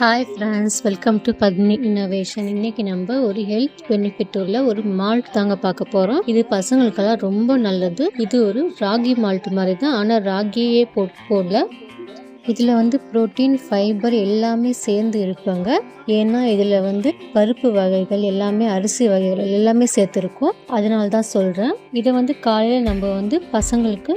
Hi friends welcome to Patni innovation இன்னைக்கு நம்ம ஒரு ஹெல்த் பெனிஃபிட் உள்ள ஒரு மால்ட் தாங்க பார்க்க போகிறோம் இது பசங்களுக்கெல்லாம் ரொம்ப நல்லது. இது ஒரு ராகி மால்ட் மாதிரி தான். ஆனால் ராகியே போட் போடல. இதில் வந்து புரோட்டீன் ஃபைபர் எல்லாமே சேர்ந்து இருப்பாங்க ஏன்னா இதில் வந்து பருப்பு வகைகள் எல்லாமே அரிசி வகைகள் எல்லாமே சேர்த்துருக்கும் அதனால தான் சொல்கிறேன் இதை வந்து காலையில் நம்ம வந்து பசங்களுக்கு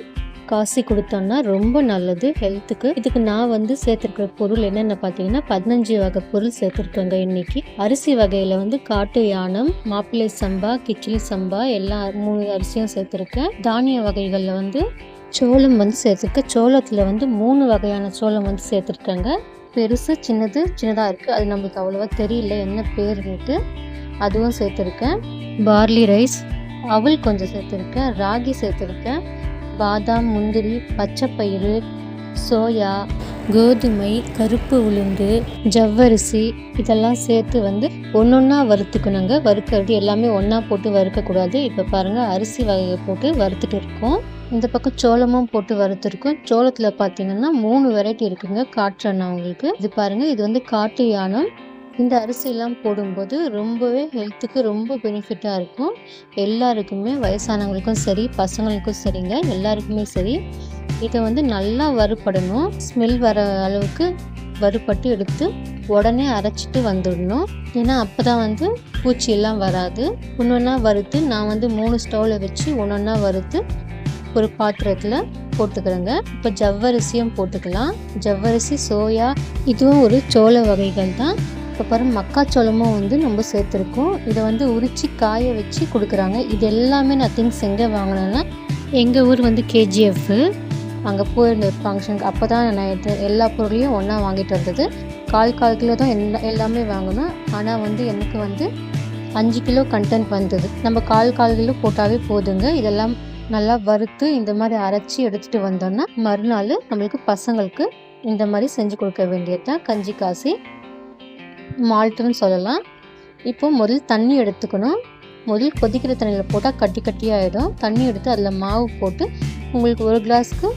காசி கொடுத்தோம்னா ரொம்ப நல்லது ஹெல்த்துக்கு இதுக்கு நான் வந்து சேர்த்துருக்கிற பொருள் என்னென்ன பார்த்தீங்கன்னா பதினஞ்சு வகை பொருள் சேர்த்துருக்கேங்க இன்னைக்கு. அரிசி வகையில் வந்து காட்டு யானம் மாப்பிள்ளை சம்பா கிச்சிலி சம்பா எல்லா மூணு அரிசியும் சேர்த்துருக்கேன். தானிய வகைகளில் வந்து சோளம் வந்து சேர்த்துருக்கேன். சோளத்தில் வந்து மூணு வகையான சோளம் வந்து சேர்த்துருக்கேங்க. பெருசு சின்னது சின்னதாக இருக்குது அது நம்மளுக்கு அவ்வளோவா தெரியல என்ன பேருன்ட்டு அதுவும் சேர்த்துருக்கேன். பார்லி ரைஸ் அவல் கொஞ்சம் சேர்த்துருக்கேன். ராகி சேர்த்துருக்கேன். பாதாம் முந்திரி பச்சைப்பயிறு சோயா கோதுமை கருப்பு உளுந்து ஜவ்வரிசி இதெல்லாம் சேர்த்து வந்து ஒன்று ஒன்றா வறுத்துக்கணுங்க. வறுக்கிறது எல்லாமே ஒன்றா போட்டு வறுக்கக்கூடாது. இப்போ பாருங்கள் அரிசி வகையை போட்டு வறுத்துட்டு இருக்கோம். இந்த பக்கம் சோளமும் போட்டு வறுத்துருக்கோம். சோளத்தில் பார்த்தீங்கன்னா மூணு வெரைட்டி இருக்குங்க காட்டுறேன் உங்களுக்கு. இது பாருங்கள் இது வந்து காட்டு யானம். இந்த அரிசியெல்லாம் போடும்போது ரொம்பவே ஹெல்த்துக்கு ரொம்ப பெனிஃபிட்டாக இருக்கும். எல்லாருக்குமே வயசானவங்களுக்கும் சரி பசங்களுக்கும் சரிங்க. எல்லாருக்குமே சரி. இதை வந்து நல்லா வறுபடணும். ஸ்மெல் வர அளவுக்கு வறுபட்டு எடுத்து உடனே அரைச்சிட்டு வந்துடணும். ஏன்னா அப்போ தான் வந்து பூச்சியெல்லாம் வராது. ஒன்றா வறுத்து நான் வந்து மூணு ஸ்டவ்வில் வச்சு ஒன்றா வறுத்து ஒரு பாத்திரத்தில் போட்டுக்கிறேங்க. இப்போ ஜவ்வரிசியும் போட்டுக்கலாம். ஜவ்வரிசி சோயா இதுவும் ஒரு சோள வகைகள் தான். அதுக்கப்புறம் மக்காச்சோளமும் வந்து நம்ம சேர்த்துருக்கோம். இதை வந்து உரித்து காய வச்சு கொடுக்குறாங்க. இது எல்லாமே நான் திங்ஸ் எங்கே வாங்கினேன்னா எங்கள் ஊர் வந்து கேஜிஎஃப்பு அங்கே போயிருந்த ஒரு ஃபங்க்ஷனுக்கு அப்போ தான் நான் எல்லா பொருளையும் ஒன்றா வாங்கிட்டு வந்தது. கால் கால் கிலோ தான் எல்லா எல்லாமே வாங்கினேன். ஆனால் வந்து எனக்கு வந்து அஞ்சு கிலோ கண்டென்ட் வந்தது. நம்ம கால் கால் கிலோ போட்டாவே போதுங்க. இதெல்லாம் நல்லா வறுத்து இந்த மாதிரி அரைச்சி எடுத்துகிட்டு வந்தோன்னா மறுநாள் நம்மளுக்கு பசங்களுக்கு இந்த மாதிரி செஞ்சு கொடுக்க வேண்டியது தான் கஞ்சி காசி மால்ட்டுன்னு சொல்லலாம். இப்போ முதல் தண்ணி எடுத்துக்கணும். முதல் கொதிக்கிற தண்ணியில் போட்டால் கட்டி கட்டியாகிடும் தண்ணி எடுத்து அதில் மாவு போட்டு உங்களுக்கு ஒரு கிளாஸ்க்கு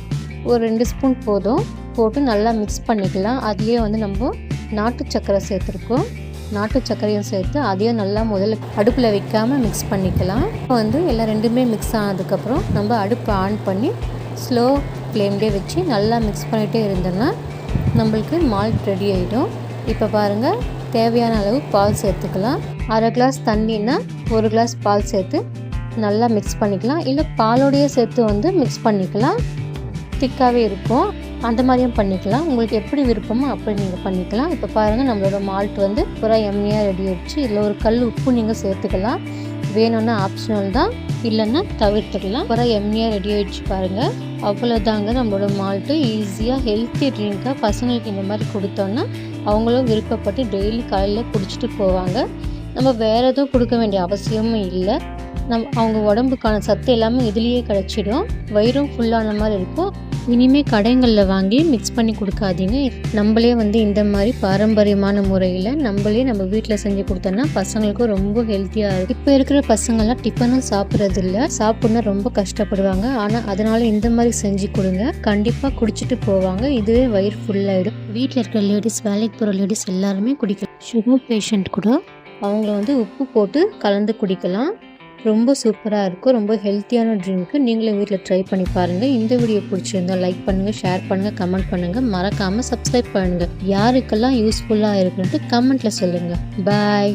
ஒரு ரெண்டு ஸ்பூன் போதும். போட்டு நல்லா மிக்ஸ் பண்ணிக்கலாம். அதுலேயே வந்து நம்ம நாட்டு சர்க்கரை சேர்த்துருக்கோம். நாட்டு சர்க்கரையும் சேர்த்து அதையும் நல்லா முதல்ல அடுப்பில் வைக்காமல் மிக்ஸ் பண்ணிக்கலாம். இப்போ வந்து எல்லாம் ரெண்டுமே மிக்ஸ் ஆனதுக்கப்புறம் நம்ம அடுப்பை ஆன் பண்ணி ஸ்லோ ஃப்ளேம்லேயே வச்சு நல்லா மிக்ஸ் பண்ணிகிட்டே இருந்தோம்னா நம்மளுக்கு மால்ட் ரெடி ஆகிடும் இப்போ பாருங்கள் தேவையான அளவு பால் சேர்த்துக்கலாம். அரை கிளாஸ் தண்ணின்னா ஒரு கிளாஸ் பால் சேர்த்து நல்லா மிக்ஸ் பண்ணிக்கலாம். இல்லை பாலோடைய சேர்த்து வந்து மிக்ஸ் பண்ணிக்கலாம். திக்காகவே இருக்கும். அந்த மாதிரியும் பண்ணிக்கலாம். உங்களுக்கு எப்படி விருப்பமோ அப்படி நீங்கள் பண்ணிக்கலாம். இப்போ பாருங்கள் நம்மளோட மால்ட் வந்து பூரா எம்மியாக ரெடி ஆயிடுச்சு. இதில் ஒரு கல் உப்பு நீங்கள் சேர்த்துக்கலாம். வேணும்னா ஆப்ஷனல் தான் இல்லைன்னா தவிர்த்துக்கலாம். அப்புறம் எம்மியாக ரெடி ஆயிடுச்சு பாருங்கள் அவ்வளோதாங்க நம்மளோட மால்ட்டு ஈஸியாக ஹெல்த்தி ட்ரிங்க்காக பசங்களுக்கு இந்த மாதிரி கொடுத்தோன்னா அவங்களும் விருப்பப்பட்டு டெய்லி காலையில் குடிச்சிட்டு போவாங்க. நம்ம வேறு எதுவும் கொடுக்க வேண்டிய அவசியமும் இல்லை. நம் அவங்க உடம்புக்கான சத்து எல்லாமே இதுலேயே கிடச்சிடும். வயிறும் ஃபுல்லான மாதிரி இருக்கும். இனிமேல் கடைங்களில் வாங்கி மிக்ஸ் பண்ணி கொடுக்காதீங்க. நம்மளே வந்து இந்த மாதிரி பாரம்பரியமான முறையில் நம்மளே நம்ம வீட்டில் செஞ்சு கொடுத்தோன்னா பசங்களுக்கும் ரொம்ப ஹெல்த்தியாக இருக்கும். இப்போ இருக்கிற பசங்கள்லாம் டிஃபனும் சாப்பிட்றது இல்லை சாப்பிட்னா ரொம்ப கஷ்டப்படுவாங்க. ஆனால் அதனால இந்த மாதிரி செஞ்சு கொடுங்க. கண்டிப்பாக குடிச்சிட்டு போவாங்க. இதுவே வயிறு ஃபுல்லாகிடும் வீட்டில் இருக்கிற லேடிஸ் வேலைக்கு போகிற லேடிஸ் எல்லாருமே குடிக்கலாம். சுகர் பேஷண்ட் கூட அவங்கள வந்து உப்பு போட்டு கலந்து குடிக்கலாம். ரொம்ப சூப்பராக இருக்கும். ரொம்ப ஹெல்த்தியான ட்ரிங்க்கு நீங்களும் வீட்டில் ட்ரை பண்ணி பாருங்கள் இந்த வீடியோ பிடிச்சிருந்தா லைக் பண்ணுங்கள் ஷேர் பண்ணுங்கள் கமெண்ட் பண்ணுங்கள் மறக்காமல் சப்ஸ்கிரைப் பண்ணுங்கள் யாருக்கெல்லாம் யூஸ்ஃபுல்லாக இருக்குன்ட்டு கமெண்ட்டில் சொல்லுங்கள் பாய்